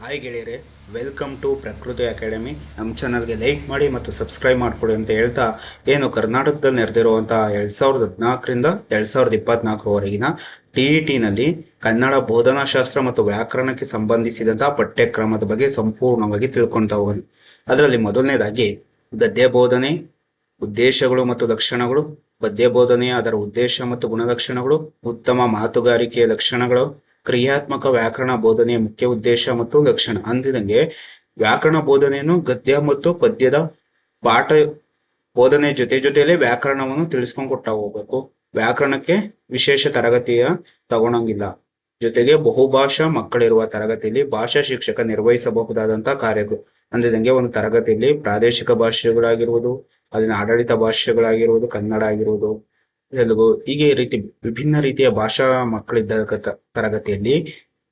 Hi ಗೆಳೆಯರೆ welcome to ಪ್ರಕೃತಿ academy ನಮ್ಮ ಚಾನಲ್ಗೆ ಲೈಕ್ ಮಾಡಿ ಮತ್ತು ಸಬ್ಸ್ಕ್ರೈಬ್ ಮಾಡಿಕೊಡಿ ಅಂತ ಹೇಳ್ತಾ ಏನು ಕರ್ನಾಟಕದಲ್ಲಿ ನಡೆದಿರುವಂಥ ಎರಡು ಸಾವಿರದ ಹದಿನಾಲ್ಕರಿಂದ ಎರಡು ಸಾವಿರದ ಇಪ್ಪತ್ನಾಲ್ಕರವರೆಗಿನ ಟಿ ಇ ಟಿನಲ್ಲಿ ಕನ್ನಡ ಬೋಧನಾಶಾಸ್ತ್ರ ಮತ್ತು ವ್ಯಾಕರಣಕ್ಕೆ ಸಂಬಂಧಿಸಿದಂಥ ಪಠ್ಯಕ್ರಮದ ಬಗ್ಗೆ ಸಂಪೂರ್ಣವಾಗಿ ತಿಳ್ಕೊಳ್ತಾ ಹೋಗಿ ಅದರಲ್ಲಿ ಮೊದಲನೇದಾಗಿ ಗದ್ಯ ಬೋಧನೆ, ಉದ್ದೇಶಗಳು ಮತ್ತು ಲಕ್ಷಣಗಳು, ಪದ್ಯ ಬೋಧನೆಯ ಅದರ ಉದ್ದೇಶ ಮತ್ತು ಗುಣಲಕ್ಷಣಗಳು, ಉತ್ತಮ ಮಾತುಗಾರಿಕೆಯ ಲಕ್ಷಣಗಳು ಕ್ರಿಯಾತ್ಮಕ ವ್ಯಾಕರಣ ಬೋಧನೆಯ ಮುಖ್ಯ ಉದ್ದೇಶ ಮತ್ತು ಲಕ್ಷಣ. ಅಂದಿದಂಗೆ ವ್ಯಾಕರಣ ಬೋಧನೆಯನ್ನು ಗದ್ಯ ಮತ್ತು ಪದ್ಯದ ಪಾಠ ಬೋಧನೆ ಜೊತೆ ಜೊತೆಯಲ್ಲಿ ವ್ಯಾಕರಣವನ್ನು ತಿಳಿಸ್ಕೊಂಡು ಕೊಟ್ಟ ಹೋಗ್ಬೇಕು. ವ್ಯಾಕರಣಕ್ಕೆ ವಿಶೇಷ ತರಗತಿಯ ತಗೊಳಂಗಿಲ್ಲ ಜೊತೆಗೆ ಬಹುಭಾಷಾ ಮಕ್ಕಳಿರುವ ತರಗತಿಯಲ್ಲಿ ಭಾಷಾ ಶಿಕ್ಷಕ ನಿರ್ವಹಿಸಬಹುದಾದಂತಹ ಕಾರ್ಯಗಳು. ಅಂದಿದಂಗೆ ಒಂದು ತರಗತಿಯಲ್ಲಿ ಪ್ರಾದೇಶಿಕ ಭಾಷೆಗಳಾಗಿರುವುದು ಅಲ್ಲಿನ ಆಡಳಿತ ಭಾಷೆಗಳಾಗಿರುವುದು ಕನ್ನಡ ಆಗಿರುವುದು ತೆಲುಗು ಹೀಗೆ ರೀತಿ ವಿಭಿನ್ನ ರೀತಿಯ ಭಾಷಾ ಮಕ್ಕಳಿದ್ದ ತರಗತಿಯಲ್ಲಿ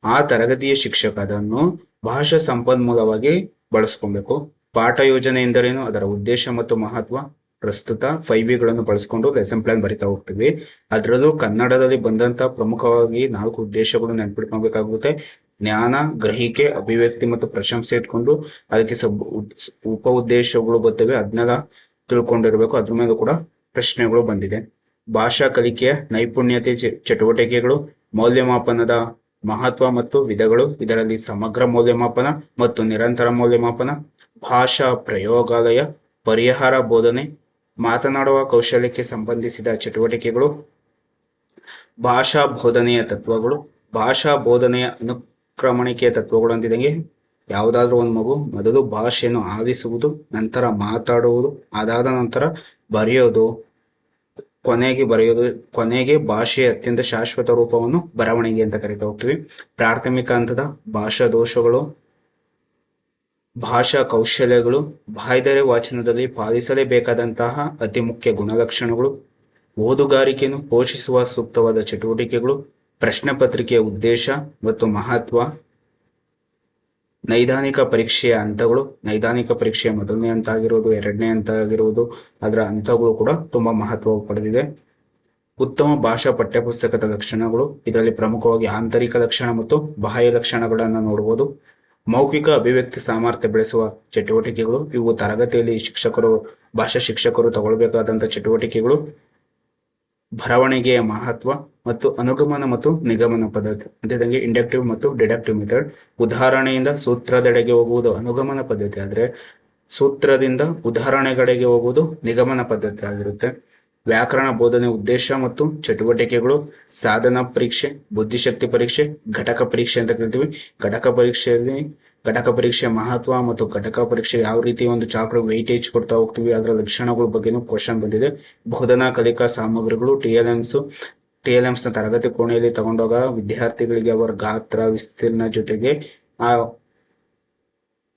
ಆ ತರಗತಿಯ ಶಿಕ್ಷಕ ಅದನ್ನು ಭಾಷಾ ಸಂಪನ್ಮೂಲವಾಗಿ ಬಳಸ್ಕೊಬೇಕು. ಪಾಠ ಯೋಜನೆ ಎಂದರೇನು ಅದರ ಉದ್ದೇಶ ಮತ್ತು ಮಹತ್ವ ಪ್ರಸ್ತುತ ಫೈವ್ಗಳನ್ನು ಬಳಸ್ಕೊಂಡು ಲೆಸನ್ ಪ್ಲಾನ್ ಬರಿತಾ ಹೋಗ್ತೀವಿ. ಅದರಲ್ಲೂ ಕನ್ನಡದಲ್ಲಿ ಬಂದಂತ ಪ್ರಮುಖವಾಗಿ ನಾಲ್ಕು ಉದ್ದೇಶಗಳು ನೆನಪಿಟ್ಕೊಬೇಕಾಗುತ್ತೆ ಜ್ಞಾನ, ಗ್ರಹಿಕೆ, ಅಭಿವ್ಯಕ್ತಿ ಮತ್ತು ಪ್ರಶಂಸೆ ಇಟ್ಕೊಂಡು ಅದಕ್ಕೆ ಸಬ್ ಉಪ ಉದ್ದೇಶಗಳು ಬರ್ತವೆ. ಅದನ್ನೆಲ್ಲ ತಿಳ್ಕೊಂಡಿರ್ಬೇಕು. ಅದ್ರ ಮೇಲೂ ಕೂಡ ಪ್ರಶ್ನೆಗಳು ಬಂದಿದೆ. ಭಾಷಾ ಕಲಿಕೆಯ ನೈಪುಣ್ಯತೆ ಚಟುವಟಿಕೆಗಳು, ಮೌಲ್ಯಮಾಪನದ ಮಹತ್ವ ಮತ್ತು ವಿಧಗಳು. ಇದರಲ್ಲಿ ಸಮಗ್ರ ಮೌಲ್ಯಮಾಪನ ಮತ್ತು ನಿರಂತರ ಮೌಲ್ಯಮಾಪನ, ಭಾಷಾ ಪ್ರಯೋಗಾಲಯ, ಪರಿಹಾರ ಬೋಧನೆ, ಮಾತನಾಡುವ ಕೌಶಲ್ಯಕ್ಕೆ ಸಂಬಂಧಿಸಿದ ಚಟುವಟಿಕೆಗಳು, ಭಾಷಾ ಬೋಧನೆಯ ತತ್ವಗಳು. ಭಾಷಾ ಬೋಧನೆಯ ಅನುಕ್ರಮಣಿಕೆಯ ತತ್ವಗಳು ಅಂತಿದಂಗೆ ಯಾವುದಾದ್ರೂ ಒಂದು ಮಗು ಮೊದಲು ಭಾಷೆಯನ್ನು ಆಲಿಸುವುದು, ನಂತರ ಮಾತಾಡುವುದು, ಅದಾದ ನಂತರ ಬರೆಯೋದು ಕೊನೆಗೆ ಬರೆಯೋದು, ಕೊನೆಗೆ ಭಾಷೆಯ ಅತ್ಯಂತ ಶಾಶ್ವತ ರೂಪವನ್ನು ಬರವಣಿಗೆ ಅಂತ ಕರಿತಾ ಹೋಗ್ತೀವಿ. ಪ್ರಾಥಮಿಕ ಹಂತದ ಭಾಷಾ ದೋಷಗಳು, ಭಾಷಾ ಕೌಶಲ್ಯಗಳು, ಬಾಯ್ದರೆ ವಾಚನದಲ್ಲಿ ಪಾಲಿಸಲೇಬೇಕಾದಂತಹ ಅತಿ ಮುಖ್ಯ ಗುಣಲಕ್ಷಣಗಳು, ಓದುಗಾರಿಕೆಯನ್ನು ಪೋಷಿಸುವ ಸೂಕ್ತವಾದ ಚಟುವಟಿಕೆಗಳು, ಪ್ರಶ್ನೆ ಪತ್ರಿಕೆಯ ಉದ್ದೇಶ ಮತ್ತು ಮಹತ್ವ ನೈದಾನಿಕ ಪರೀಕ್ಷೆಯ ಹಂತಗಳು, ನೈದಾನಿಕ ಪರೀಕ್ಷೆಯ ಮೊದಲನೇ ಹಂತ ಆಗಿರುವುದು ಎರಡನೇ ಹಂತ ಆಗಿರುವುದು ಅದರ ಹಂತಗಳು ಕೂಡ ತುಂಬಾ ಮಹತ್ವ ಪಡೆದಿದೆ. ಉತ್ತಮ ಭಾಷಾ ಪಠ್ಯಪುಸ್ತಕದ ಲಕ್ಷಣಗಳು, ಇದರಲ್ಲಿ ಪ್ರಮುಖವಾಗಿ ಆಂತರಿಕ ಲಕ್ಷಣ ಮತ್ತು ಬಾಹ್ಯ ಲಕ್ಷಣಗಳನ್ನು ನೋಡಬಹುದು ಮೌಖಿಕ ಅಭಿವ್ಯಕ್ತಿ ಸಾಮರ್ಥ್ಯ ಬೆಳೆಸುವ ಚಟುವಟಿಕೆಗಳು, ಇವು ತರಗತಿಯಲ್ಲಿ ಶಿಕ್ಷಕರು, ಭಾಷಾ ಶಿಕ್ಷಕರು ತಗೊಳ್ಬೇಕಾದಂಥ ಚಟುವಟಿಕೆಗಳು. ಬರವಣಿಗೆಯ ಮಹತ್ವ ಮತ್ತು ಅನುಗಮನ ಮತ್ತು ನಿಗಮನ ಪದ್ಧತಿ. ಅಂತಿದಂಗೆ ಇಂಡಕ್ಟಿವ್ ಮತ್ತು ಡಿಡಕ್ಟಿವ್ ಮೆಥಡ್ ಉದಾಹರಣೆಯಿಂದ ಸೂತ್ರದೆಡೆಗೆ ಹೋಗುವುದು ಅನುಗಮನ ಪದ್ಧತಿ ಆದರೆ ಸೂತ್ರದಿಂದ ಉದಾಹರಣೆಗಳಿಗೆ ಹೋಗುವುದು ನಿಗಮನ ಪದ್ಧತಿ ಆಗಿರುತ್ತೆ. ವ್ಯಾಕರಣ ಬೋಧನೆ ಉದ್ದೇಶ ಮತ್ತು ಚಟುವಟಿಕೆಗಳು, ಸಾಧನ ಪರೀಕ್ಷೆ, ಬುದ್ಧಿಶಕ್ತಿ ಪರೀಕ್ಷೆ, ಘಟಕ ಪರೀಕ್ಷೆ ಅಂತ ಕರಿತೀವಿ. ಘಟಕ ಪರೀಕ್ಷೆಯಲ್ಲಿ ಘಟಕ ಪರೀಕ್ಷೆ ಮಹತ್ವ ಮತ್ತು ಘಟಕ ಪರೀಕ್ಷೆ ಯಾವ ರೀತಿ ಒಂದು ಚಾಪ್ಟರ್ ವೆಯ್ಟೇಜ್ ಕೊಡ್ತಾ ಹೋಗ್ತೀವಿ, ಅದರ ಲಕ್ಷಣಗಳ ಬಗ್ಗೆನೂ ಕ್ವಶನ್ ಬಂದಿದೆ. ಬೋಧನಾ ಕಲಿಕಾ ಸಾಮಗ್ರಿಗಳು T L Ms T L ಎಂಸ್ನ ತರಗತಿ ಕೋಣೆಯಲ್ಲಿ ತಗೊಂಡಾಗ ವಿದ್ಯಾರ್ಥಿಗಳಿಗೆ ಅವರ ಗಾತ್ರ, ವಿಸ್ತೀರ್ಣ ಜೊತೆಗೆ, ಆ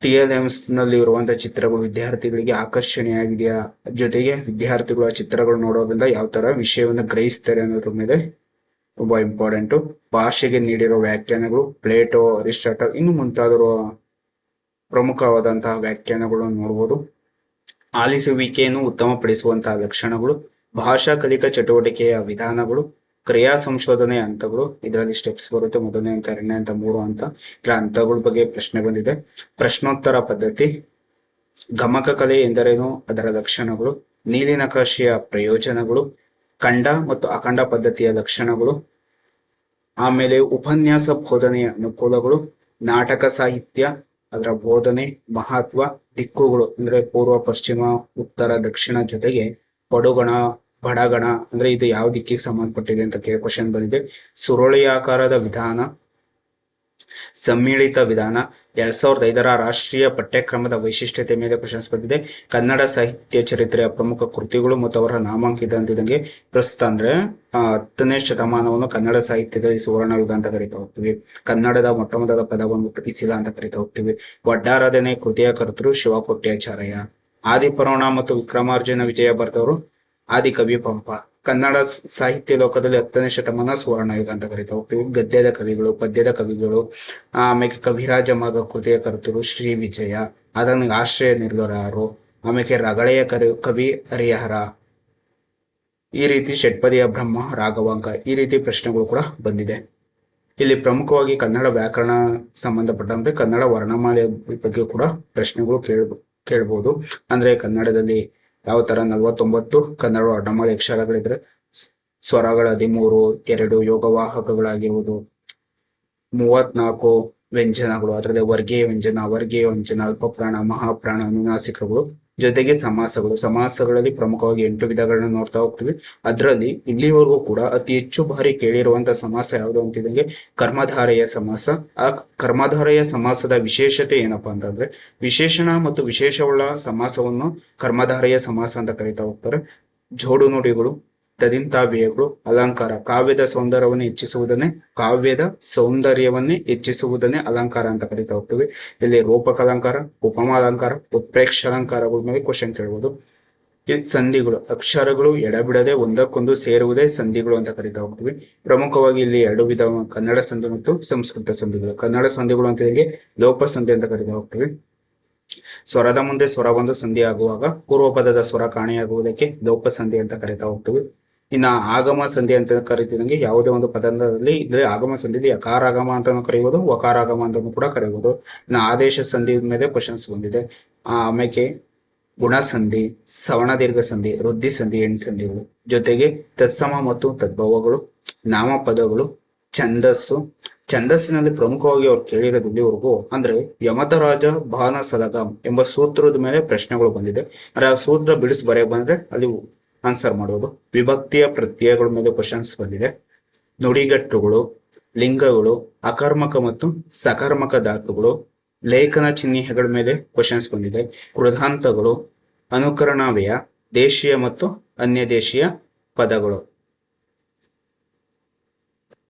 ಟಿ ಎಲ್ ಎಂಸ್ನಲ್ಲಿ ಇರುವಂತಹ ಚಿತ್ರಗಳು ವಿದ್ಯಾರ್ಥಿಗಳಿಗೆ ಆಕರ್ಷಣೀಯಾಗಿದೆಯಾ? ಜೊತೆಗೆ ವಿದ್ಯಾರ್ಥಿಗಳು ಆ ಚಿತ್ರಗಳು ನೋಡೋದ್ರಿಂದ ಯಾವ ತರ ವಿಷಯವನ್ನು ಗ್ರಹಿಸ್ತಾರೆ ಅನ್ನೋದ್ರ ಮೇಲೆ ತುಂಬಾ ಇಂಪಾರ್ಟೆಂಟ್ ಭಾಷೆಗೆ ನೀಡಿರೋ ವ್ಯಾಖ್ಯಾನಗಳು, ಪ್ಲೇಟೋ, ಅರಿಸ್ಟಾಟಲ್, ಇನ್ನು ಮುಂತಾದವರು ಪ್ರಮುಖವಾದಂತಹ ವ್ಯಾಖ್ಯಾನಗಳನ್ನು ನೋಡಬಹುದು ಆಲಿಸುವಿಕೆಯನ್ನು ಉತ್ತಮಪಡಿಸುವಂತಹ ಲಕ್ಷಣಗಳು, ಭಾಷಾ ಕಲಿಕಾ ಚಟುವಟಿಕೆಯ ವಿಧಾನಗಳು, ಕ್ರಿಯಾ ಸಂಶೋಧನೆ ಹಂತಗಳು, ಇದರಲ್ಲಿ ಸ್ಟೆಪ್ಸ್ ಬರುತ್ತೆ, ಮೊದಲನೇ ಹಂತ, ಎರಡನೇ ಹಂತ, ಮೂರು ಹಂತ ಇದರ ಹಂತಗಳ ಬಗ್ಗೆ ಪ್ರಶ್ನೆ ಬಂದಿದೆ. ಪ್ರಶ್ನೋತ್ತರ ಪದ್ಧತಿ, ಗಮಕ ಕಲೆ ಎಂದರೇನು, ಅದರ ಲಕ್ಷಣಗಳು ನೀಲಿ ನಕಾಶೆಯ ಪ್ರಯೋಜನಗಳು, ಖಂಡ ಮತ್ತು ಅಖಂಡ ಪದ್ಧತಿಯ ಲಕ್ಷಣಗಳು, ಆಮೇಲೆ ಉಪನ್ಯಾಸ ಬೋಧನೆಯ ಅನುಕೂಲಗಳು, ನಾಟಕ ಸಾಹಿತ್ಯ ಅದರ ಬೋಧನೆ, ಮಹತ್ವ, ದಿಕ್ಕುಗಳು, ಅಂದ್ರೆ ಪೂರ್ವ, ಪಶ್ಚಿಮ, ಉತ್ತರ, ದಕ್ಷಿಣ ಜೊತೆಗೆ ಪಡುಗಣ ಬಡಗಣ, ಅಂದ್ರೆ ಇದು ಯಾವ ದಿಕ್ಕಿಗೆ ಸಂಬಂಧಪಟ್ಟಿದೆ ಅಂತ ಕೇಳಿ ಕ್ವಶನ್ ಬಂದಿದೆ. ಸುರುಳಿಯಾಕಾರದ ವಿಧಾನ ಸಮ್ಮಿಳಿತ ವಿಧಾನ. ಎರಡ್ ಸಾವಿರದ ಐದರ ರಾಷ್ಟ್ರೀಯ ಪಠ್ಯಕ್ರಮದ ವೈಶಿಷ್ಟ್ಯತೆ ಮೇಲೆ ಕ್ವಶನ್ಸ್ ಬಂದಿದೆ. ಕನ್ನಡ ಸಾಹಿತ್ಯ ಚರಿತ್ರೆಯ ಪ್ರಮುಖ ಕೃತಿಗಳು ಮತ್ತು ಅವರ ನಾಮಾಂಕಿತ ಅಂತಿದಂಗೆ ಪ್ರಸ್ತುತ ಅಂದ್ರೆ ಹತ್ತನೇ ಶತಮಾನವನ್ನು ಕನ್ನಡ ಸಾಹಿತ್ಯದ ಸುವರ್ಣ ಯುಗ ಅಂತ ಕರಿತಾ ಹೋಗ್ತೀವಿ. ಕನ್ನಡದ ಮೊಟ್ಟ ಮೊದಲ ಪದವನ್ನು ಇಸಿಲ ಅಂತ ಕರಿತಾ ಹೋಗ್ತೀವಿ. ವಡ್ಡಾರಾಧನೆ ಕೃತಿಯ ಕರ್ತರು ಶಿವಕೊಟ್ಯಾಚಾರ್ಯ. ಆದಿಪುರಾಣ ಮತ್ತು ವಿಕ್ರಮಾರ್ಜುನ ವಿಜಯ ಬರೆದವರು ಆದಿಕವಿ ಪಂಪ. ಕನ್ನಡ ಸಾಹಿತ್ಯ ಲೋಕದಲ್ಲಿ ಹತ್ತನೇ ಶತಮಾನ ಸುವರ್ಣ ಯುಗ ಅಂತ ಕರಿತಾ ಗದ್ಯದ ಕವಿಗಳು, ಪದ್ಯದ ಕವಿಗಳು, ಆಮೇಲೆ ಕವಿರಾಜ ಮಗ ಕೃತಿಯ ಕರ್ತರು ಶ್ರೀ ವಿಜಯ, ಅದನ್ನು ಆಶ್ರಯ ನಿರ್ಲರಾರು ಆಮೇಲೆ ರಗಳೆಯ ಕರಿ, ಕವಿ ಹರಿಹರ, ಈ ರೀತಿ ಷಟ್ಪದಿಯ ಬ್ರಹ್ಮ, ರಾಘವಾಂಕ, ಈ ರೀತಿ ಪ್ರಶ್ನೆಗಳು ಕೂಡ ಬಂದಿದೆ. ಇಲ್ಲಿ ಪ್ರಮುಖವಾಗಿ ಕನ್ನಡ ವ್ಯಾಕರಣ ಸಂಬಂಧಪಟ್ಟಂತೆ ಕನ್ನಡ ವರ್ಣಮಾಲೆಯ ಬಗ್ಗೆ ಕೂಡ ಪ್ರಶ್ನೆಗಳು ಕೇಳ ಕೇಳ್ಬೋದು. ಅಂದ್ರೆ ಕನ್ನಡದಲ್ಲಿ ಯಾವ ತರ ನಲವತ್ತೊಂಬತ್ತು, ಕನ್ನಡ ವರ್ಣಮಾಲೆ ಅಕ್ಷರಗಳಿದ್ರೆ ಸ್ವರಗಳ ಹದಿಮೂರು, ಎರಡು ಯೋಗವಾಹಕಗಳಾಗಿರುವುದು ಮೂವತ್ನಾಲ್ಕು ವ್ಯಂಜನಗಳು ಅದರಲ್ಲಿ ವರ್ಗೀಯ ವ್ಯಂಜನ ವರ್ಗೀಯ ವ್ಯಂಜನ, ಅಲ್ಪಪ್ರಾಣ, ಮಹಾಪ್ರಾಣ, ಅನುನಾಸಿಕಗಳು. ಜೊತೆಗೆ ಸಮಾಸಗಳು. ಸಮಾಸಗಳಲ್ಲಿ ಪ್ರಮುಖವಾಗಿ ಎಂಟು ವಿಧಗಳನ್ನ ನೋಡ್ತಾ ಹೋಗ್ತೀವಿ. ಅದರಲ್ಲಿ ಇಲ್ಲಿವರೆಗೂ ಕೂಡ ಅತಿ ಹೆಚ್ಚು ಬಾರಿ ಕೇಳಿರುವಂತಹ ಸಮಾಸ ಯಾವುದು ಅಂತಿದಂಗೆ ಕರ್ಮಧಾರೆಯ ಸಮಾಸ. ಆ ಕರ್ಮಧಾರೆಯ ಸಮಾಸದ ವಿಶೇಷತೆ ಏನಪ್ಪಾ ಅಂತಂದ್ರೆ ವಿಶೇಷಣ ಮತ್ತು ವಿಶೇಷವುಳ್ಳ ಸಮಾಸವನ್ನು ಕರ್ಮಧಾರೆಯ ಸಮಾಸ ಅಂತ ಕರೀತಾ ಹೋಗ್ತಾರೆ. ಜೋಡು ನುಡಿಗಳು ತದಿಂತಾವ್ಯಯಗಳು ಅಲಂಕಾರ, ಕಾವ್ಯದ ಸೌಂದರ್ಯವನ್ನು ಹೆಚ್ಚಿಸುವುದನ್ನೇ ಕಾವ್ಯದ ಸೌಂದರ್ಯವನ್ನೇ ಹೆಚ್ಚಿಸುವುದನ್ನೇ ಅಲಂಕಾರ ಅಂತ ಕರಿತಾ ಹೋಗ್ತೀವಿ. ಇಲ್ಲಿ ರೂಪಕ ಅಲಂಕಾರ ಉಪಮಾಲಂಕಾರ ಉತ್ಪ್ರೇಕ್ಷ ಅಲಂಕಾರಗಳ ಮೇಲೆ ಕ್ವಶನ್ ಕೇಳ್ಬೋದು. ಇದು ಸಂಧಿಗಳು, ಅಕ್ಷರಗಳು ಎಡಬಿಡದೆ ಒಂದಕ್ಕೊಂದು ಸೇರುವುದೇ ಸಂಧಿಗಳು ಅಂತ ಕರಿತಾ ಹೋಗ್ತೀವಿ. ಪ್ರಮುಖವಾಗಿ ಇಲ್ಲಿ ಎರಡು ವಿಧ ಕನ್ನಡ ಸಂಧಿ ಮತ್ತು ಸಂಸ್ಕೃತ ಸಂಧಿಗಳು. ಕನ್ನಡ ಸಂಧಿಗಳು ಅಂತ ಹೇಳಿ ಲೋಪ ಸಂಧಿ ಅಂತ ಕರಿತಾ ಹೋಗ್ತೀವಿ. ಸ್ವರದ ಮುಂದೆ ಸ್ವರ ಒಂದು ಸಂಧಿ ಆಗುವಾಗ ಪೂರ್ವಪದದ ಸ್ವರ ಕಾಣೆಯಾಗುವುದಕ್ಕೆ ಲೋಪ ಸಂಧಿ ಅಂತ ಕರಿತಾ ಹೋಗ್ತೀವಿ. ಇನ್ನ ಆಗಮ ಸಂಧಿ ಅಂತ ಕರಿತಿದಂಗೆ ಯಾವುದೇ ಒಂದು ಪದದಲ್ಲಿ ಇದ್ರೆ ಆಗಮ ಸಂಧಿಲಿ ಅಕಾರಾಗಮ ಅಂತಾನು ಕರೆಯುವುದು, ವಕಾರಾಗಮ ಅಂತಾನು ಕೂಡ ಕರೆಯುವುದು. ಇನ್ನ ಆದೇಶ ಸಂಧಿ ಮೇಲೆ ಕ್ವಶನ್ಸ್ ಬಂದಿದೆ. ಆ ಆಮೇಲೆ ಗುಣಸಂಧಿ, ಸವರ್ಣ ದೀರ್ಘ ಸಂಧಿ, ವೃದ್ಧಿ ಸಂಧಿ ಸಂಧಿಗಳು. ಜೊತೆಗೆ ತತ್ಸಮ ಮತ್ತು ತದ್ಭವಗಳು ನಾಮಪದಗಳು ಛಂದಸ್ಸು. ಛಂದಸ್ಸಿನಲ್ಲಿ ಪ್ರಮುಖವಾಗಿ ಅವ್ರು ಕೇಳಿರೋದು ಇಲ್ಲಿವರೆಗೂ ಅಂದ್ರೆ ಯಮತರಾಜ ಭಾನ ಸಲಗಂ ಎಂಬ ಸೂತ್ರದ ಮೇಲೆ ಪ್ರಶ್ನೆಗಳು ಬಂದಿದೆ. ಅಂದ್ರೆ ಆ ಸೂತ್ರ ಬಿಡಿಸಿ ಬರೆಯ ಬಂದ್ರೆ ಅಲ್ಲಿ ಆನ್ಸರ್ ಮಾಡುವುದು ವಿಭಕ್ತಿಯ ಪ್ರತ್ಯಯಗಳ ಮೇಲೆ ಕ್ವಶನ್ಸ್ ಬಂದಿದೆ. ನುಡಿಗಟ್ಟುಗಳು, ಲಿಂಗಗಳು, ಅಕರ್ಮಕ ಮತ್ತು ಸಕರ್ಮಕ ಧಾತುಗಳು, ಲೇಖನ ಚಿಹ್ನೆಗಳ ಮೇಲೆ ಕ್ವಶನ್ಸ್ ಬಂದಿದೆ. ಕೃದಾಂತಗಳು ಅನುಕರಣವ್ಯಯ ದೇಶೀಯ ಮತ್ತು ಅನ್ಯ ದೇಶೀಯ ಪದಗಳು.